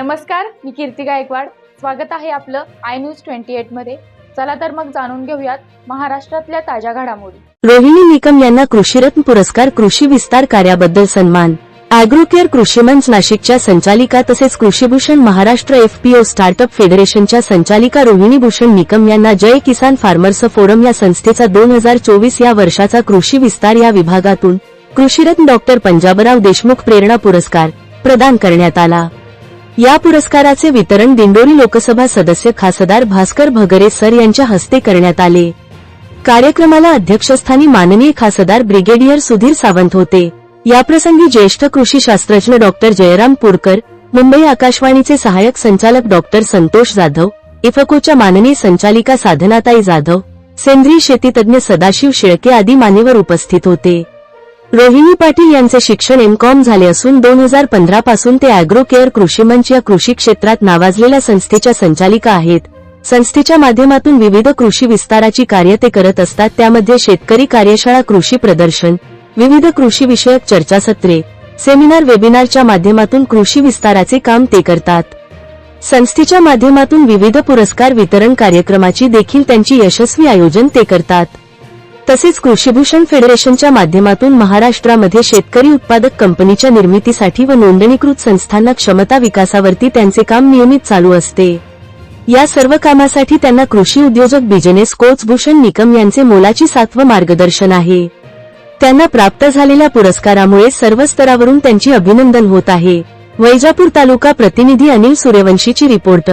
नमस्कार मी कीर्ती गायकवाड. स्वागत आहे आपलं आय न्यूज ट्वेंटी एटमध्ये. चला तर मग जाणून घेऊयात महाराष्ट्रातल्या ताज्या घडामोडी. रोहिणी निकम यांना कृषीरत्न पुरस्कार कृषी विस्तार कार्याबद्दल सन्मान. अॅग्रोकेअर कृषीमंच नाशिकच्या संचालिका तसेच कृषीभूषण महाराष्ट्र एफपीओ स्टार्टअप फेडरेशनच्या संचालिका रोहिणी भूषण निकम यांना जय किसान फार्मर्स फोरम या संस्थेचा दोन हजार चोवीस या वर्षाचा कृषी विस्तार या विभागातून कृषीरत्न डॉक्टर पंजाबराव देशमुख प्रेरणा पुरस्कार प्रदान करण्यात आला. या पुरस्काराचे वितरण दिंडोरी लोकसभा सदस्य खासदार भास्कर भगरे सर यांच्या हस्ते करण्यात आले. कार्यक्रमाला अध्यक्षस्थानी माननीय खासदार ब्रिगेडियर सुधीर सावंत होते. याप्रसंगी ज्येष्ठ कृषी शास्त्रज्ञ डॉक्टर जयराम पुरकर मुंबई आकाशवाणीचे सहाय्यक संचालक डॉक्टर संतोष जाधव इफकोच्या माननीय संचालिका साधनाताई जाधव सेंद्रिय शेतीतज्ञ सदाशिव शेळके आदी मान्यवर उपस्थित होते. रोहिणी पाटील यांचे शिक्षण एमकॉम झाले असून दोन हजार पंधरा पासून ते अॅग्रो केअर कृषीमंच या कृषी क्षेत्रात नावाजलेल्या संस्थेच्या संचालिका आहेत. संस्थेच्या माध्यमातून विविध कृषी विस्ताराची कार्य ते करत असतात. त्यामध्ये शेतकरी कार्यशाळा कृषी प्रदर्शन विविध कृषी विषयक चर्चासत्रे सेमिनार वेबिनारच्या माध्यमातून कृषी विस्ताराचे काम ते करतात. संस्थेच्या माध्यमातून विविध पुरस्कार वितरण कार्यक्रमाची देखील त्यांची यशस्वी आयोजन ते करतात. तसेच कृषीभूषण फेडरेशनच्या माध्यमातून महाराष्ट्रामध्ये शेतकरी उत्पादक कंपनीच्या निर्मितीसाठी व नोंदणीकृत संस्थांना क्षमता विकासावरती त्यांचे काम नियमित चालू असते. या सर्व कामासाठी त्यांना कृषी उद्योजक बिजनेस कोच भूषण निकम यांचे मोलाची सातवं मार्गदर्शन आहे. त्यांना प्राप्त झालेल्या पुरस्कारामुळे सर्व स्तरावरून त्यांची अभिनंदन होत आहे. वैजापूर तालुका प्रतिनिधी अनिल सूर्यवंशीची रिपोर्ट.